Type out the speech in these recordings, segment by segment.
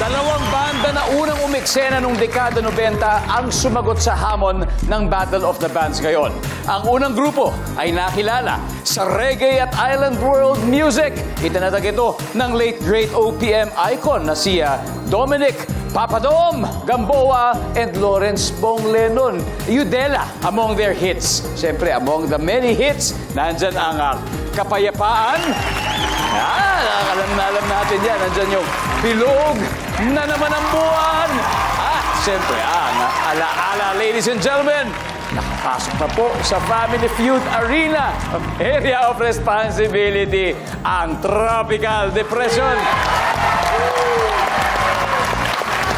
Dalawang banda na unang umiksena noong dekada 90 ang sumagot sa hamon ng Battle of the Bands ngayon. Ang unang grupo ay nakilala sa reggae at island world music. Itinatag ito ng late great OPM icon na siya Dominic Papadom, Gamboa, and Lawrence Bong Lennon. Udela among their hits. Siyempre, among the many hits, nandyan ang ah, Kapayapaan, Ah, alam na alam natin yan. Nandyan yung bilog na naman ang buwan. At siyempre, ang alaala, ladies and gentlemen, nakapasok na po sa Family Feud Arena Area of Responsibility, ang Tropical Depression.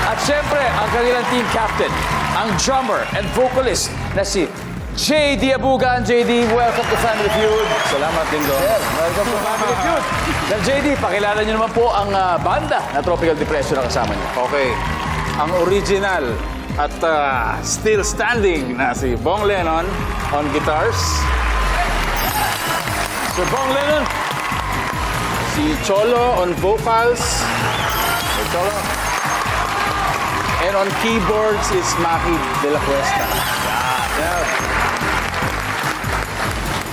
At siyempre, ang kanilang team captain, ang drummer and vocalist na si JD Abugan. JD, welcome to Family Feud. Salamat din doon. welcome to Family Feud. Sir JD, pakilala niyo naman po ang ah, banda na Tropical Depression na kasama niyo. Okay. Ang original at ah, still standing na si Bong Lennon on guitars. Sir Bong Lennon. Si Cholo on vocals. Si Cholo. And on keyboards is Maki de la Cuesta. Yeah.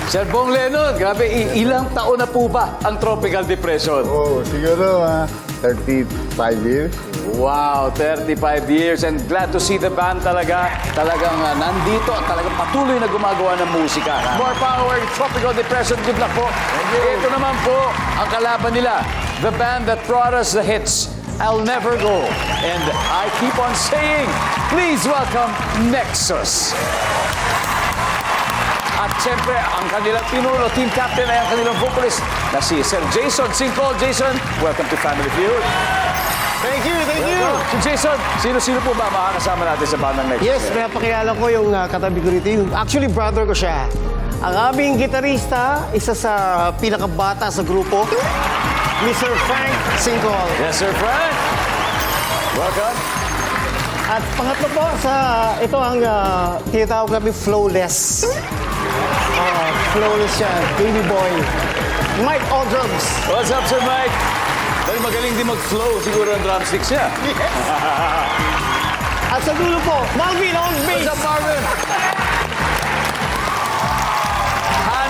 Sir Bong Lennon, grabe, ilang taon na po ba ang Tropical Depression? Oh, siguro ah, 35 years. Wow, 35 years and glad to see the band talaga. Talagang uh, nandito at talagang patuloy na gumagawa ng musika. More power, Tropical Depression, good luck po. Ito naman po ang kalaban nila. The band that brought us the hits, I'll Never Go. And I keep on saying, please welcome Nexus. At siyempre, ang kanilang pinuno, team captain ay ang kanilang vocalist na si Sir Jason Singcol. Jason, welcome to Family Feud. Thank you, thank you. Si Jason, sino-sino po ba makakasama natin sa bandang next? Yes, pinapakilala ko yung uh, katabi ko rito. Yung, actually, brother ko siya. Ang aming gitarista, isa sa pinakabata sa grupo, Mr. Frank Singol. Yes, Sir Frank. Welcome. At pangatlo po, sa, ito ang uh, tinatawag namin flawless. Uh, flawless siya, baby boy. Mike All Drums. What's up, Sir Mike? Dahil magaling din mag-flow siguro ang drumsticks niya. At sa dulo po, Malvin on bass. What's up, Marvin?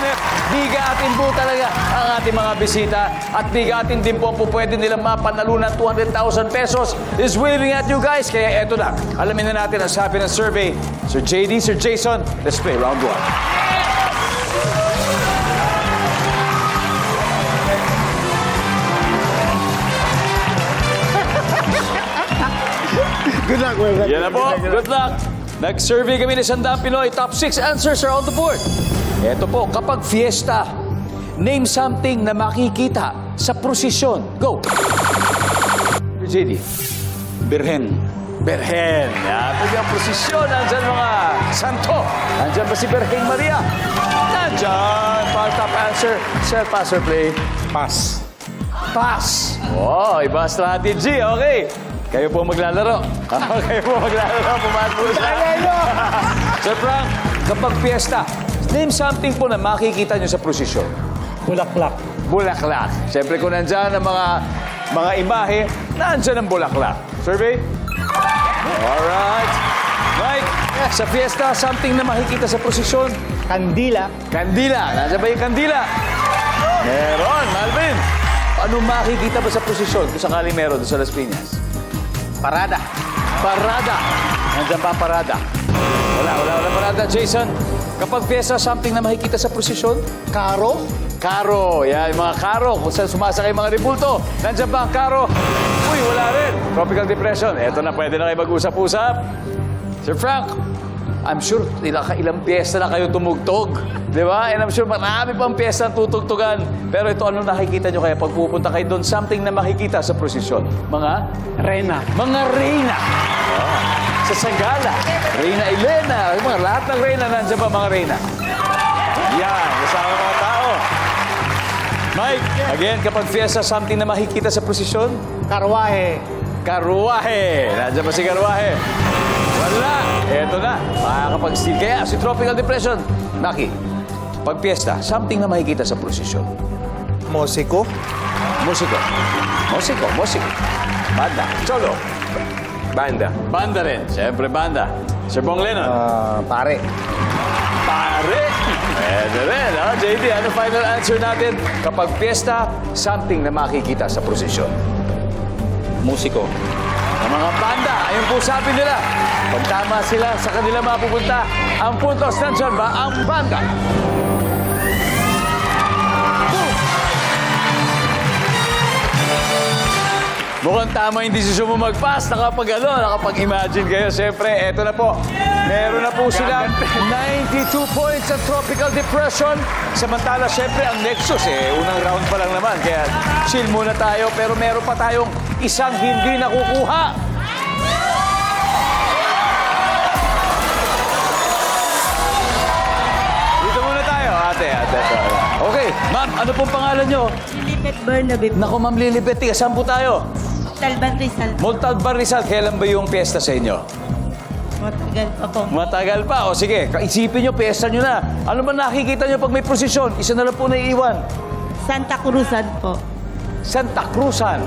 Hanep, bigatin po talaga ang ating mga bisita at bigatin din po po pwede nilang mapanalunan 200,000 pesos is waving at you guys. Kaya eto na, alamin na natin ang sabi ng survey. Sir JD, Sir Jason, let's play round one. Good luck, well, Yan na po. Good luck. Nag-survey kami ni Sandang Pinoy. Top 6 answers are on the board. Ito po, kapag fiesta, name something na makikita sa prosesyon. Go! JD. Birhen. Berhen. Yan po yung prosesyon. Nandyan mga santo. Nandyan ba si Berhen Maria? Nandyan. Para top answer. Sir, pass or play? Pass. Pass. Oh, iba strategy. Okay. Kayo po maglalaro. Kayo po maglalaro. Pumayat po sa... Sir Frank, kapag fiesta, name something po na makikita nyo sa prosesyon. Bulaklak. Bulaklak. Siyempre kung nandyan ang mga mga imahe, nandyan ang bulaklak. Survey? Alright. Mike, sa fiesta, something na makikita sa prosesyon. Kandila. Kandila. Nandyan ba yung kandila? Meron, Malvin. Ano makikita ba sa prosesyon kung sakali meron doon sa Las Piñas? Parada. Parada. Nandyan ba parada? Wala, wala, wala parada. Jason, kapag fiesta, something na makikita sa prosesyon? Karo. Karo. Yan, mga karo. Kung saan sumasakay mga ribulto. Nandyan ba ang karo? Uy, wala rin. Tropical depression. Eto na, pwede na kayo mag-usap-usap. Sir Frank, I'm sure ilang, ilang piyesta na kayo tumugtog. Di ba? And I'm sure marami pang piyesta tutugtugan. Pero ito, ano nakikita nyo kaya pag pupunta kayo doon? Something na makikita sa prosesyon. Mga? Rena. Mga reyna. Oh, sa Sagala. Reyna Elena. Yung mga lahat ng reyna, nandiyan ba mga reyna? Yan, kasama mga tao. Mike, again, kapag fiesta, something na makikita sa prosesyon? Karwahe. Karuwahe. Nandiyan ba si Karuwahe? Wala. Eto na. Makakapag-steal. Kaya si Tropical Depression. Naki, pag fiesta, something na makikita sa prosesyon. Mosiko. Musiko. Musiko, musiko. Banda. Cholo. Banda. Banda rin. Siyempre, banda. Sir Bong Lennon. Ah, pare. Pare! Pwede rin, ha? JD, ano final answer natin? Kapag piyesta, something na makikita sa prosesyon. Musiko. Ang mga banda, ayun po sabi nila. Pag tama sila sa kanila mapupunta, ang puntos nandyan ba ang? Boom! Mukhang tama yung desisyon mo mag-pass. Nakapag ano, nakapag-imagine kayo. Siyempre, eto na po. Meron na po silang 92 points sa Tropical Depression. Samantala, siyempre, ang Nexus, eh, unang round pa lang naman. Kaya chill muna tayo. Pero meron pa tayong isang hindi nakukuha. Dito muna tayo, ate. ate, ate. Okay, ma'am, ano pong pangalan nyo? Lilibet Bernabe po. Naku, ma'am Lilibet, tiga, saan po tayo? Talban Rizal. Montalban Rizal, kailan ba yung piyesta sa inyo? Matagal pa po. Matagal pa. O sige, kaisipin nyo, piyesta nyo na. Ano ba nakikita nyo pag may prosesyon? Isa na lang po naiiwan. Santa Cruzan po. Santa Cruzan.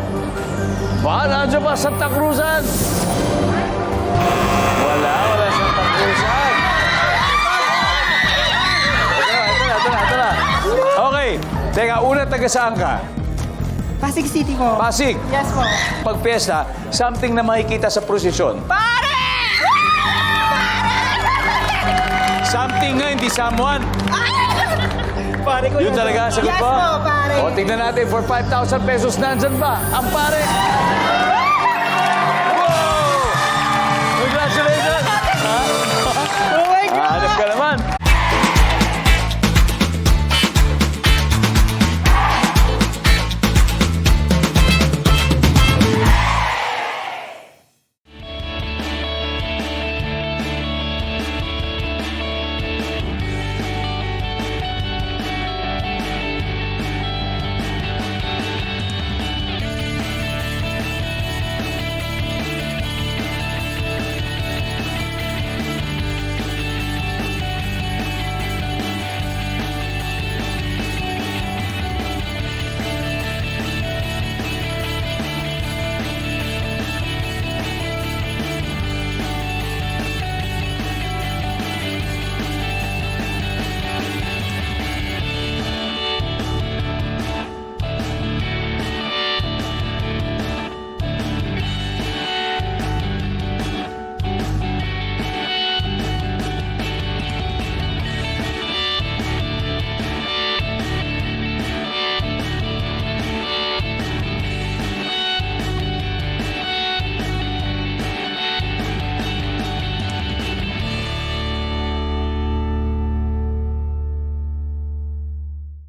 Ba, nandiyan ba Santa Cruzan? Wala, wala Santa Cruzan. Ito na, ito na, ito na. Okay. Teka, una taga saan ka? Pasig City po. Pasig. Yes po. Pag piyesta, something na makikita sa prosesyon. Pare! Something nga, hindi someone pare ko. Yun talaga, sagot yes, po? Yes po, pare. O, tignan natin, for 5,000 pesos, nandyan ba ang pare? Wow! Congratulations! Oh my God! Hanap ka naman.